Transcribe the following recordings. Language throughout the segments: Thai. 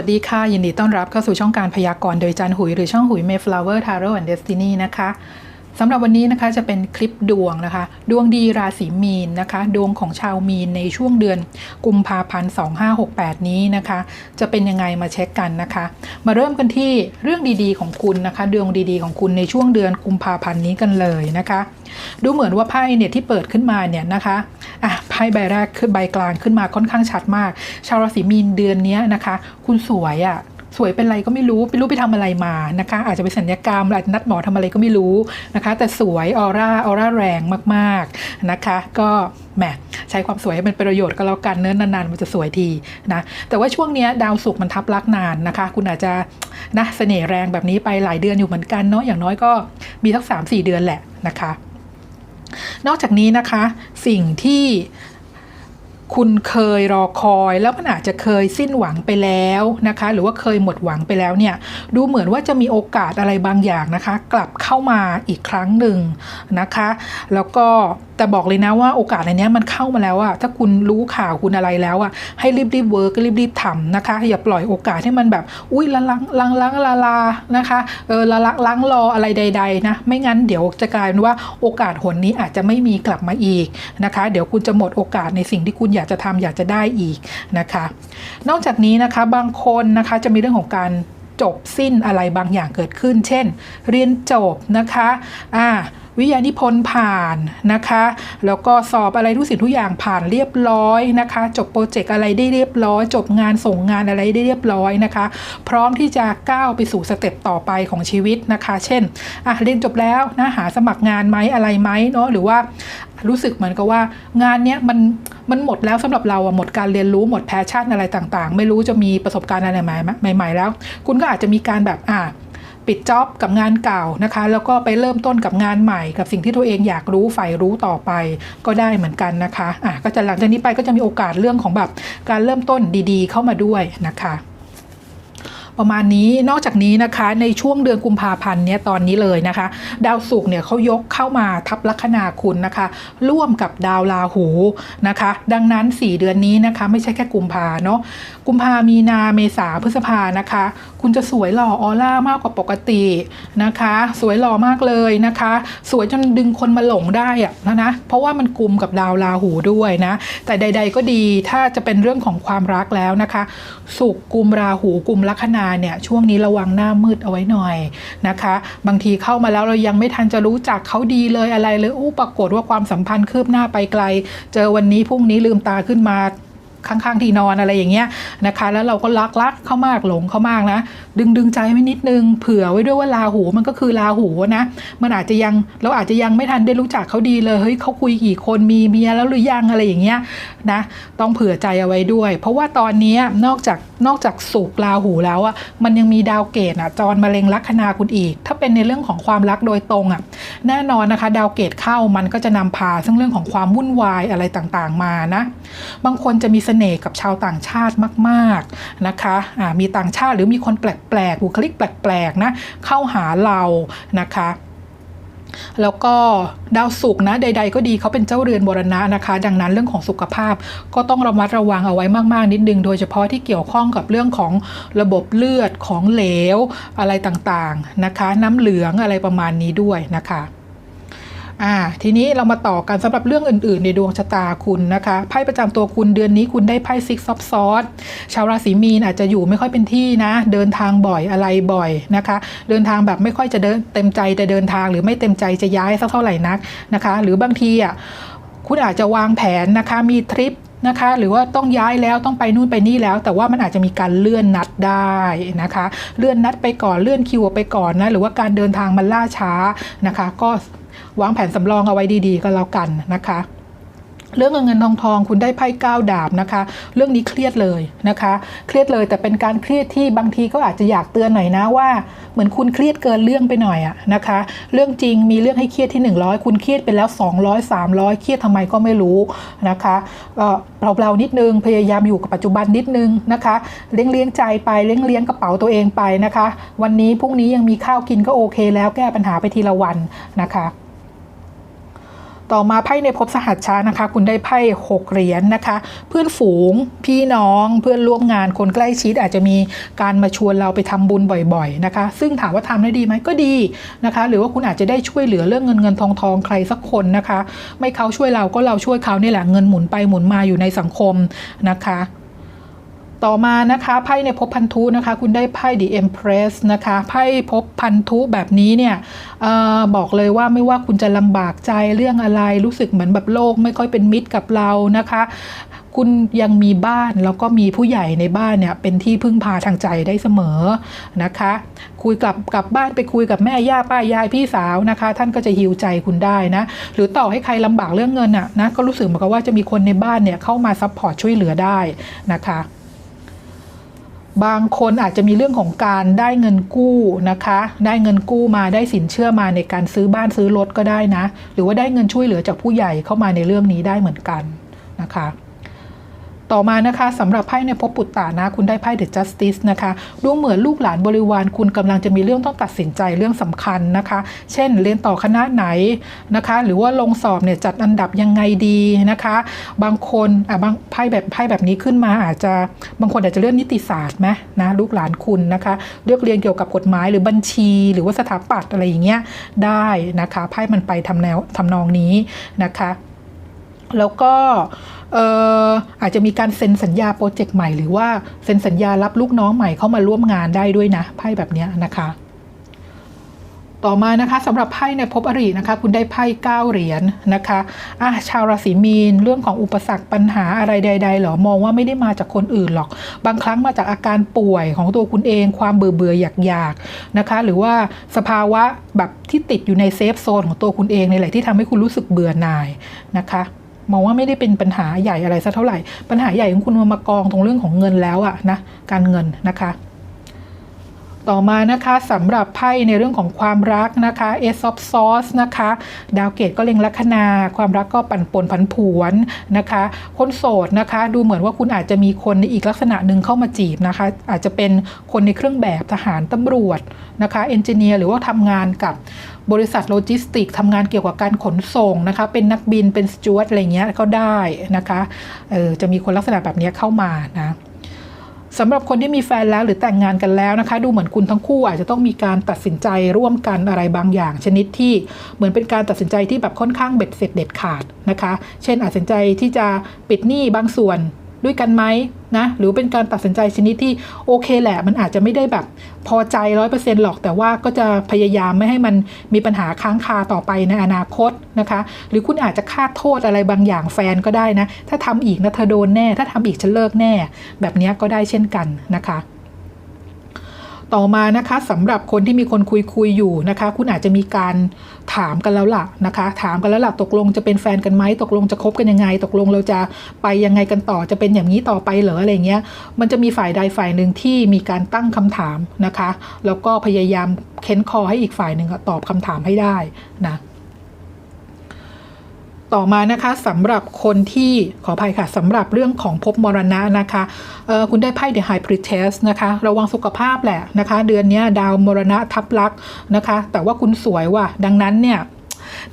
วัสดีค่ะ ยินดีต้อนรับเข้าสู่ช่องการพยากรณ์โดยจันหุย หรือช่องหุย Mayflower Tarot and Destiny นะคะ สำหรับวันนี้นะคะจะเป็นคลิปดวงนะคะ ดวงดีราศีมีนนะคะ ดวงของชาวมีนในช่วงเดือนกุมภาพันธ์2568 นี้นะคะ จะเป็นยังไงมาเช็คกันนะคะ มาเริ่มกันที่เรื่องดีๆของคุณนะคะ ดวงดีๆของคุณในช่วงเดือนกุมภาพันธ์นี้กันเลยนะคะ ดูเหมือนว่าไพ่เนี่ยที่เปิดขึ้นมาเนี่ยนะคะอะไพ่ใบแรกคือใบกลางขึ้นมาค่อนข้างชัดมาก ชาวราศีมีนเดือนนี้นะคะ คุณสวยอะ่ะ สวยเป็นไรก็ไม่รู้ไม่รู้ไปทำอะไรมานะคะ อาจจะไปสัญญกรรมอาจจะนัดหมอทำอะไรก็ไม่รู้นะคะ แต่สวยออร่าออร่าแรงมากๆนะคะ ก็แหมใช้ความสวยให้เป็นประโยชน์ก็แล้วกันเนื้อนานๆ มันจะสวยทีนะแต่ว่าช่วงนี้ดาวศุกร์มันทับลักนานนะคะ คุณอาจจะนะเสน่ห์แรงแบบนี้ไปหลายเดือนอยู่เหมือนกันเนาะอย่างน้อยก็มีทั้งสามสี่เดือนแหละนะคะ นอกจากนี้นะคะสิ่งที่ คุณเคยรอคอยแล้วมันอาจจะเคยสิ้นหวังไปแล้วนะคะ หรือว่าเคยหมดหวังไปแล้วเนี่ยดูเหมือนว่าจะมีโอกาสอะไรบางอย่างนะคะ กลับเข้ามาอีกครั้งหนึ่งนะคะ แล้วก็ แต่บอกเลยนะว่าโอกาสในนี้มันเข้ามาแล้วอะถ้าคุณรู้ข่าวคุณอะไรแล้วอะให้รีบรีบเวิร์กรีบรีบทำนะคะ อย่าปล่อยโอกาสให้มันแบบอุ้ยละลังลังลังลาลานะคะเออละลังลังรออะไรใด ๆ นะ ไม่งั้นเดี๋ยวจะกลายเป็นว่าโอกาสหนนี้อาจจะไม่มีกลับมาอีกนะคะ เดี๋ยวคุณจะหมดโอกาสในสิ่งที่คุณอยากจะทำอยากจะได้อีกนะคะ นอกจากนี้นะคะบางคนนะคะจะมีเรื่องของการ จบสิ้นอะไรบางอย่างเกิดขึ้น เช่น เรียนจบนะคะอ่าวิทยานิพนธ์ผ่านนะคะ แล้วก็สอบอะไรทุกสิ่งทุกอย่างผ่านเรียบร้อยนะคะ จบโปรเจกต์อะไรได้เรียบร้อย จบงานส่งงานอะไรได้เรียบร้อยนะคะ พร้อมที่จะก้าวไปสู่สเต็ปต่อไปของชีวิตนะคะ เช่นอะเรียนจบแล้วนะหาสมัครงานไหมอะไรไหมเนาะหรือว่ารู้สึกเหมือนกับว่างานเนี้ยมัน มันหมดแล้วสำหรับเราอะหมดการเรียนรู้หมดแพชชั่นอะไรต่างๆ ไม่รู้จะมีประสบการณ์อะไรใหม่ใหม่ ๆ แล้ว คุณก็อาจจะมีการแบบอ่าปิดจ็อบกับงานเก่านะคะ แล้วก็ไปเริ่มต้นกับงานใหม่ กับสิ่งที่ตัวเองอยากรู้ใฝ่รู้ต่อไปก็ได้เหมือนกันนะคะอะก็จะหลังจากนี้ไปก็จะมีโอกาสเรื่องของแบบการเริ่มต้นดีๆ เข้ามาด้วยนะคะ ประมาณนี้นอกจากนี้นะคะในช่วงเดือนกุมภาพันธ์เนี่ยตอนนี้เลยนะคะ ดาวศุกร์เนี่ยเขายกเข้ามาทับลัคนาคุณนะคะ ร่วมกับดาวราหูนะคะ ดังนั้น 4 เดือนนี้นะคะ ไม่ใช่แค่กุมภาเนาะกุมภามีนาเมษาพฤษภานะคะคุณจะสวยหล่อออร่ามากกว่าปกตินะคะ สวยหล่อมากเลยนะคะ สวยจนดึงคนมาหลงได้อะนะนะเพราะว่ามันกลุ่มกับดาวราหูด้วยนะ แต่ใด ๆ ก็ดีถ้าจะเป็นเรื่องของความรักแล้วนะคะสุกกุมราหูกลุ่มลัคนาเนี่ยช่วงนี้ระวังหน้ามืดเอาไว้หน่อยนะคะ บางทีเข้ามาแล้วเรายังไม่ทันจะรู้จักเขาดีเลยอะไรเลยอู้ปรากฏว่าความสัมพันธ์คืบหน้าไปไกล เจอวันนี้พรุ่งนี้ลืมตาขึ้นมา ข้างๆที่นอนอะไรอย่างเงี้ยนะคะ แล้วเราก็รักรักเขามากหลงเขามากนะ ดึงดึงใจไว้นิดนึง เผื่อไว้ด้วยว่าลาหูมันก็คือลาหูนะ มันอาจจะยังเราอาจจะยังไม่ทันได้รู้จักเขาดีเลยเฮ้ยเขาคุยกี่คนมีเมียแล้วหรือยังอะไรอย่างเงี้ยนะ ต้องเผื่อใจเอาไว้ด้วย เพราะว่าตอนนี้นอกจาก นอกจากสุกลาหูแล้วอะมันยังมีดาวเกตอะจรมะเร็งลัคนาคุณอีก ถ้าเป็นในเรื่องของความรักโดยตรงอะแน่นอนนะคะ ดาวเกตเข้ามันก็จะนำพา ซึ่งเรื่องของความวุ่นวายอะไรต่างๆมานะ บางคนจะมีเสน่ห์กับชาวต่างชาติมากๆนะคะะมีต่างชาติหรือมีคนแปลกๆบุคลิกแปลกๆนะเข้าหาเรานะคะ แล้วก็ดาวศุกร์นะใด ๆ ก็ดีเขาเป็นเจ้าเรือนบรณะนะคะ ดังนั้นเรื่องของสุขภาพก็ต้องระมัดระวังเอาไว้มาก ๆ นิดนึง โดยเฉพาะที่เกี่ยวข้องกับเรื่องของระบบเลือดของเหลวอะไรต่างๆนะคะ น้ำเหลืองอะไรประมาณนี้ด้วยนะคะ อ่าทีนี้เรามาต่อกันสำหรับเรื่องอื่น ๆ ในดวงชะตาคุณนะคะไพ่ประจำตัวคุณเดือนนี้คุณได้ไพ่ซิกซอฟซอสชาวราศีมีนอาจจะอยู่ไม่ค่อยเป็นที่นะ เดินทางบ่อยอะไรบ่อยนะคะ เดินทางแบบไม่ค่อยจะเดินเต็มใจแต่เดินทางหรือไม่เต็มใจจะย้ายสักเท่าไหร่นักนะคะ หรือบางทีอะคุณอาจจะวางแผนนะคะมีทริปนะคะหรือว่าต้องย้ายแล้วต้องไปนู่นไปนี่แล้ว แต่ว่ามันอาจจะมีการเลื่อนนัดได้นะคะ เลื่อนนัดไปก่อนเลื่อนคิวไปก่อนนะหรือว่าการเดินทางมันล่าช้านะคะ ก็ วางแผนสำรองเอาไว้ดีๆ ก็แล้วกันนะคะ เรื่องเงินทองทองคุณได้ไพ่ก้าวดาบนะคะ เรื่องนี้เครียดเลยนะคะ เครียดเลยแต่เป็นการเครียดที่บางทีก็อาจจะอยากเตือนหน่อยนะว่า เหมือนคุณเครียดเกินเรื่องไปหน่อยอะนะคะ เรื่องจริงมีเรื่องให้เครียดที่ 100 คุณเครียดไปแล้ว 200 300 เครียดทำไมก็ไม่รู้นะคะก็เราๆนิดนึงพยายามอยู่กับปัจจุบันนิดนึงนะคะเลี้ยงเลี้ยงใจไปเลี้ยงเลี้ยงกระเป๋าตัวเองไปนะคะ วันนี้พรุ่งนี้ยังมีข้าวกินก็โอเค แล้วแก้ปัญหาไปทีละวันนะคะ ต่อมาไพ่ในภพสหัชชานะคะ คุณได้ไพ่หกเหรียญนะคะ เพื่อนฝูงพี่น้องเพื่อนร่วมงานคนใกล้ชิดอาจจะมีการมาชวนเราไปทำบุญบ่อยๆนะคะ ซึ่งถามว่าทำได้ดีไหมก็ดีนะคะ หรือว่าคุณอาจจะได้ช่วยเหลือเรื่องเงินเงินทองทองใครสักคนนะคะ ไม่เขาช่วยเราก็เราช่วยเขานี่แหละเงินหมุนไปหมุนมาอยู่ในสังคมนะคะ ต่อมานะคะไพ่ในภพพันธุนะคะ คุณได้ไพ่ The Empress นะคะไพ่ภพพันธุแบบนี้เนี่ยออบอกเลยว่าไม่ว่าคุณจะลำบากใจเรื่องอะไรรู้สึกเหมือนแบบโลกไม่ค่อยเป็นมิตรกับเรานะคะคุณยังมีบ้านแล้วก็มีผู้ใหญ่ในบ้านเนี่ยเป็นที่พึ่งพาทางใจได้เสมอนะคะ คุยกับกลับบ้านไปคุยกับแม่ย่าป้ายายพี่สาวนะคะ ท่านก็จะฮิวใจคุณได้นะ หรือต่อให้ใครลำบากเรื่องเงินอะนะก็รู้สึกเหมือนกับว่าจะมีคนในบ้านเนี่ยเข้ามาซัพพอร์ตช่วยเหลือได้นะคะ บางคนอาจจะมีเรื่องของการได้เงินกู้นะคะ ได้เงินกู้มาได้สินเชื่อมาในการซื้อบ้านซื้อรถก็ได้นะ หรือว่าได้เงินช่วยเหลือจากผู้ใหญ่เข้ามาในเรื่องนี้ได้เหมือนกันนะคะ ต่อมานะคะสำหรับไพ่ในภพปุตตานะ คุณได้ไพ่ The Justice นะคะดูเหมือนลูกหลานบริวารคุณกำลังจะมีเรื่องต้องตัดสินใจเรื่องสำคัญนะคะ เช่นเรียนต่อคณะไหนนะคะ หรือว่าลงสอบเนี่ยจัดอันดับยังไงดีนะคะ บางคนอะบางไพ่แบบไพ่แบบนี้ขึ้นมาอาจจะบางคนอาจจะเลือกนิติศาสตร์ไหมนะลูกหลานคุณนะคะเลือกเรียนเกี่ยวกับกฎหมายหรือบัญชี หรือว่าสถาปัตย์อะไรอย่างเงี้ยได้นะคะไพ่มันไปทำแนวทำนองนี้นะคะ แล้วก็ อาจจะมีการเซ็นสัญญาโปรเจกต์ใหม่ หรือว่าเซ็นสัญญารับลูกน้องใหม่เข้ามาร่วมงานได้ด้วยนะไพ่แบบนี้นะคะต่อมานะคะสำหรับไพ่ในภพอรินะคะ คุณได้ไพ่เก้าเหรียญนะคะอะชาวราศีมีนเรื่องของอุปสรรคปัญหาอะไรใดๆหรอมองว่าไม่ได้มาจากคนอื่นหรอก บางครั้งมาจากอาการป่วยของตัวคุณเองความเบื่อเบื่ออยากอยากนะคะ หรือว่าสภาวะแบบที่ติดอยู่ในเซฟโซนของตัวคุณเองในแหละที่ทำให้คุณรู้สึกเบื่อหน่ายนะคะ มองว่าไม่ได้เป็นปัญหาใหญ่อะไรสักเท่าไหร่ ปัญหาใหญ่ของคุณมามากองตรงเรื่องของเงินแล้วอะนะการเงินนะคะ ต่อมานะคะสำหรับไพ่ในเรื่องของความรักนะคะ Ace of Swords นะคะ ดาวเกตก็เล็งลัคนา ความรักก็ปั่นป่วนผันผวนนะคะ คนโสดนะคะ ดูเหมือนว่าคุณอาจจะมีคนในอีกลักษณะหนึ่งเข้ามาจีบนะคะ อาจจะเป็นคนในเครื่องแบบทหารตำรวจนะคะเอนจิเนียร์หรือว่าทำงานกับ บริษัทโลจิสติกทำงานเกี่ยวกับการขนส่งนะคะ เป็นนักบินเป็นสจวตอะไรเงี้ยก็ได้นะคะเออจะมีคนลักษณะแบบนี้เข้ามานะสำหรับคนที่มีแฟนแล้วหรือแต่งงานกันแล้วนะคะ ดูเหมือนคุณทั้งคู่อาจจะต้องมีการตัดสินใจร่วมกันอะไรบางอย่าง ชนิดที่เหมือนเป็นการตัดสินใจที่แบบค่อนข้างเบ็ดเสร็จเด็ดขาดนะคะ เช่นอาจตัดสินใจที่จะปิดหนี้บางส่วน ด้วยกันไหมนะหรือเป็นการตัดสินใจชนิดที่โอเคแหละ มันอาจจะไม่ได้แบบพอใจร้อยเปอร์เซ็นต์หรอก แต่ว่าก็จะพยายามไม่ให้มันมีปัญหาค้างคาต่อไปในอนาคตนะคะ หรือคุณอาจจะคาดโทษอะไรบางอย่างแฟนก็ได้นะ ถ้าทำอีกนะเธอโดนแน่ ถ้าทำอีกฉันเลิกแน่ แบบนี้ก็ได้เช่นกันนะคะ ต่อมานะคะสำหรับคนที่มีคนคุยคุยอยู่นะคะ คุณอาจจะมีการถามกันแล้วล่ะนะคะ ถามกันแล้วล่ะตกลงจะเป็นแฟนกันไหมตกลงจะคบกันยังไง ตกลงเราจะไปยังไงกันต่อจะเป็นอย่างนี้ต่อไปเหรออะไรเงี้ยมันจะมีฝ่ายใดฝ่ายหนึ่งที่มีการตั้งคำถามนะคะ แล้วก็พยายามเค้นคอให้อีกฝ่ายหนึ่งตอบคำถามให้ได้นะ ต่อมานะคะสำหรับคนที่ขออภัยค่ะสำหรับเรื่องของภพมรณะนะคะคุณได้ไพ่ The High Priestess นะคะระวังสุขภาพแหละนะคะ เดือนนี้ดาวมรณะทับลักนะคะ แต่ว่าคุณสวยว่ะดังนั้นเนี่ย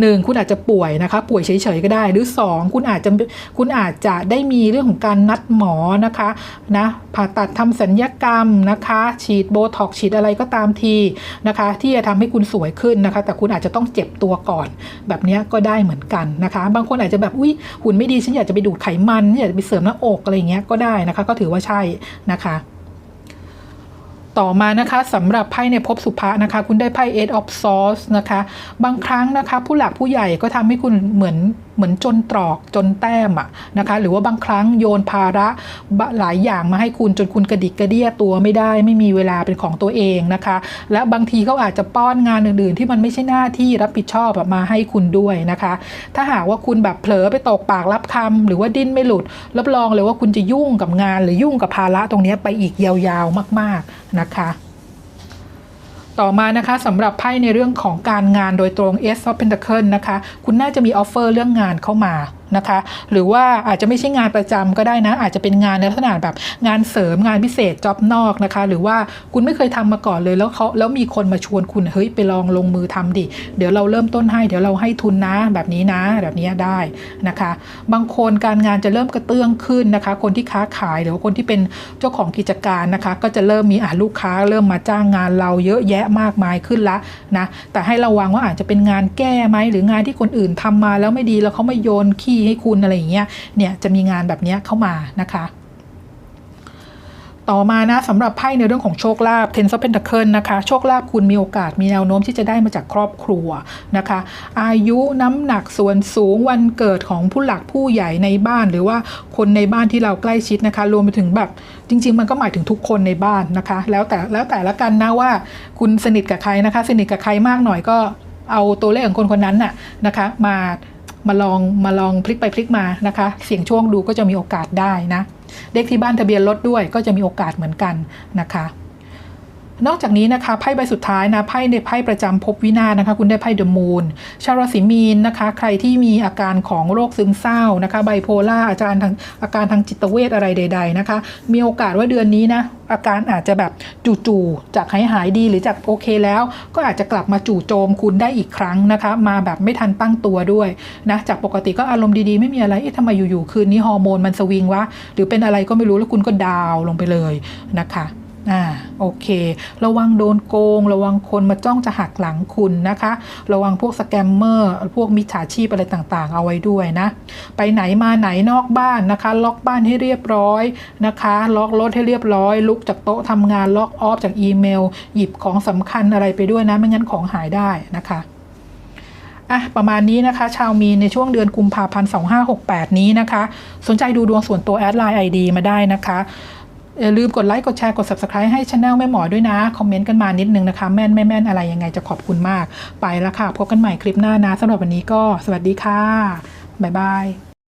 หนึ่งคุณอาจจะป่วยนะคะ ป่วยเฉยๆก็ได้ หรือสองคุณอาจจะคุณอาจจะได้มีเรื่องของการนัดหมอนะคะนะผ่าตัดทำสัญญกรรมนะคะ ฉีดโบท็อกฉีดอะไรก็ตามทีนะคะ ที่จะทำให้คุณสวยขึ้นนะคะ แต่คุณอาจจะต้องเจ็บตัวก่อน แบบนี้ก็ได้เหมือนกันนะคะ บางคนอาจจะแบบอุ้ยหุ่นไม่ดีฉันอยากจะไปดูดไขมันอยากจะไปเสริมหน้าอกอะไรเงี้ยก็ได้นะคะ ก็ถือว่าใช่นะคะ ต่อมานะคะสำหรับไพ่ในภพสุภะนะคะ คุณได้ไพ่ Eight of Swords นะคะ บางครั้งนะคะ ผู้หลักผู้ใหญ่ก็ทำให้คุณเหมือนเหมือนจนตรอกจนแต้มอะนะคะหรือว่าบางครั้งโยนภาระหลายอย่างมาให้คุณจนคุณกระดิกกระเดียตัวไม่ได้ ไม่มีเวลาเป็นของตัวเองนะคะ และบางทีเขาอาจจะป้อนงานอื่น ๆ ที่มันไม่ใช่หน้าที่รับผิดชอบมาให้คุณด้วยนะคะ ถ้าหากว่าคุณแบบเผลอไปตกปากรับคำหรือว่าดิ้นไม่หลุด รับรองเลยว่าคุณจะยุ่งกับงาน หรือยุ่งกับภาระตรงนี้ไปอีกยาวๆมาก ๆนะคะ ต่อมานะคะสำหรับไพ่ในเรื่องของการงานโดยตรง S of Pentacle นะคะ คุณน่าจะมีออฟเฟอร์เรื่องงานเข้ามา นะคะ หรือว่าอาจจะไม่ใช่งานประจำก็ได้นะ อาจจะเป็นงานในลักษณะแบบงานเสริมงานพิเศษจ็อบนอกนะคะ หรือว่าคุณไม่เคยทำมาก่อนเลยแล้วเขาแล้วมีคนมาชวนคุณเฮ้ยไปลองลงมือทำดิ เดี๋ยวเราเริ่มต้นให้เดี๋ยวเราให้ทุนนะแบบนี้นะ แบบนี้ได้นะคะ บางคนการงานจะเริ่มกระเตื้องขึ้นนะคะ คนที่ค้าขายหรือว่าคนที่เป็นเจ้าของกิจการนะคะ ก็จะเริ่มมีอ่าลูกค้าเริ่มมาจ้างงานเราเยอะแยะมากมายขึ้นละนะแต่ให้ระวังว่าอาจจะเป็นงานแก้ไหมหรืองานที่คนอื่นทำมาแล้วไม่ดีแล้วเขามาโยนขี้ให้คุณอะไรอย่างเงี้ยเนี่ยจะมีงานแบบเนี้ยเข้ามานะคะ ต่อมานะสำหรับไพ่ในเรื่องของโชคลาภ Ten of Pentacles นะคะ โชคลาภคุณมีโอกาสมีแนวโน้มที่จะได้มาจากครอบครัวนะคะ อายุน้ำหนักส่วนสูงวันเกิดของผู้หลักผู้ใหญ่ในบ้าน หรือว่าคนในบ้านที่เราใกล้ชิดนะคะ รวมไปถึงแบบจริง ๆ มันก็หมายถึงทุกคนในบ้านนะคะ แล้วแต่แล้วแต่ละกันนะว่าคุณสนิทกับใครนะคะ สนิทกับใครมากหน่อยก็เอาตัวเลขของคนคนนั้นน่ะนะคะ มา มาลองมาลองพลิกไปพลิกมานะคะ เสี่ยงโชคดูก็จะมีโอกาสได้นะเลขที่บ้านทะเบียนรถด้วยก็จะมีโอกาสเหมือนกันนะคะ นอกจากนี้นะคะไพ่ใบสุดท้ายนะไพ่ในไพ่ประจำภพวินาศนะคะ คุณได้ไพ่เดอะมูนชาวราศีมีนนะคะ ใครที่มีอาการของโรคซึมเศร้านะคะไบโพล่าอาการทางอาการทางจิตเวชอะไรใด ๆนะคะ มีโอกาสว่าเดือนนี้นะอาการอาจจะแบบจู่ๆจากหายหายดีหรือจากโอเคแล้ว ก็อาจจะกลับมาจู่โจมคุณได้อีกครั้งนะคะ มาแบบไม่ทันตั้งตัวด้วยนะจากปกติก็อารมณ์ดีๆ ไม่มีอะไรเอ๊ะทำไมอยู่ๆคืนนี้ฮอร์โมนมันสวิงวะหรือเป็นอะไรก็ไม่รู้แล้วคุณก็ดาวน์ลงไปเลยนะคะ อ่าโอเค ระวังโดนโกง ระวังคนมาจ้องจะหักหลังคุณนะคะ ระวังพวกสแกมเมอร์พวกมิจฉาชีพอะไรต่างๆ เอาไว้ด้วยนะ ไปไหนมาไหนนอกบ้านนะคะ ล็อกบ้านให้เรียบร้อยนะคะ ล็อกรถให้เรียบร้อย ลุกจากโต๊ะทำงานล็อกออฟจากอีเมล หยิบของสำคัญอะไรไปด้วยนะ ไม่งั้นของหายได้นะคะอะประมาณนี้นะคะ ชาวมีนในช่วงเดือนกุมภาพันธ์ 2568 นี้นะคะ สนใจดูดวงส่วนตัวแอดไลน์ ID มาได้นะคะ อย่าลืมกดไลค์ กดแชร์ กด Subscribe ให้ช anel แม่หมอด้วยนะ คอมเมนต์กันมานิดนึงนะคะ แม่นไม่แม่นอะไรยังไงจะขอบคุณมาก ไปแล้วค่ะ พบกันใหม่คลิปหน้านะสำหรับวันนี้ก็สวัสดีค่ะ บ๊ายบาย